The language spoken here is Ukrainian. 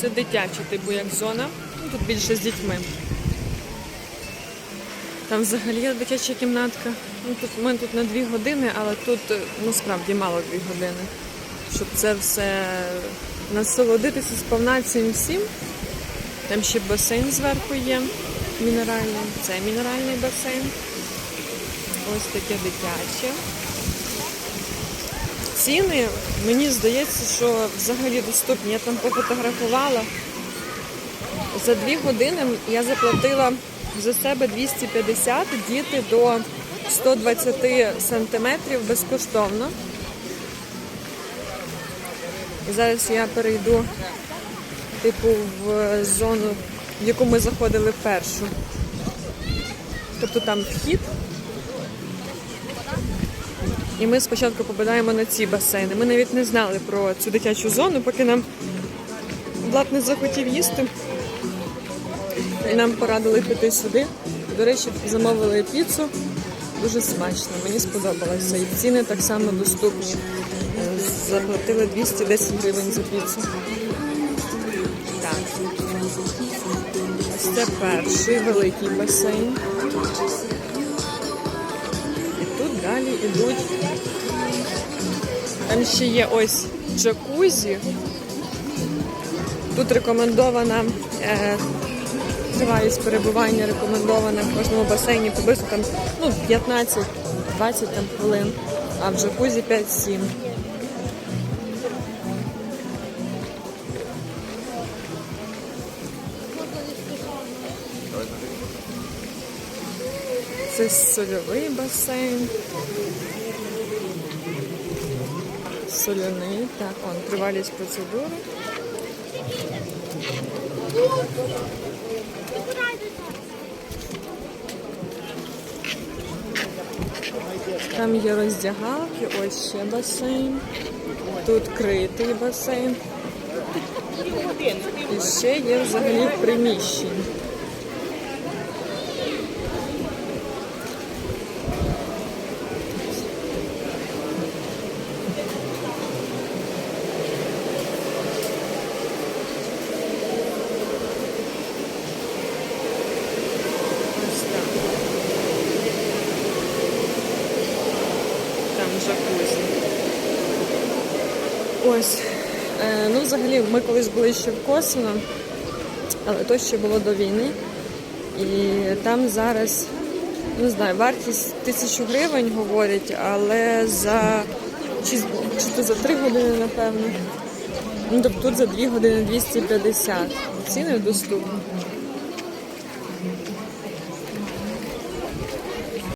Це дитяча, типу, як зона. Ну, Тут більше з дітьми. Там взагалі дитяча кімнатка. Ну, тут, ми тут на дві години, але тут е, ну, справді мало дві години. Щоб це все насолодитися сповна цим всім. Там ще басейн зверху є мінеральний. Це мінеральний басейн. Ось таке дитяче. Ціни, мені здається, що взагалі доступні. Я там пофотографувала. За дві години я заплатила за себе 250, діти до 120 сантиметрів безкоштовно. Зараз я перейду типу в зону, в яку ми заходили першу. Тобто там вхід. І ми спочатку попадаємо на ці басейни. Ми навіть не знали про цю дитячу зону, поки нам Влад не захотів їсти. І нам порадили піти сюди. До речі, замовили піцу. Дуже смачно, мені сподобалося. І ціни так само доступні. Е, Заплатили 210 гривень за піцу. Так. Ось це перший великий басейн. Далі йдуть. Там ще є ось джакузі. Тут рекомендована е, тривалість перебування рекомендована в кожному басейні приблизно там ну, 15-20 там хвилин, а в джакузі 5-7. Це сольовий басейн. Соляний. Так, он тривалість процедури. Там є роздягалки, ось ще басейн. Тут критий басейн. І ще є взагалі приміщення. Ось так. Там джакузі. Ось. Е, ну, взагалі, ми колись були ще в Косино, але то ще було до війни. І там зараз, не знаю, вартість тисячу гривень говорять, але за чи, чи то за три години, напевно. Ну, тобто тут за дві години 250. Ціни доступні.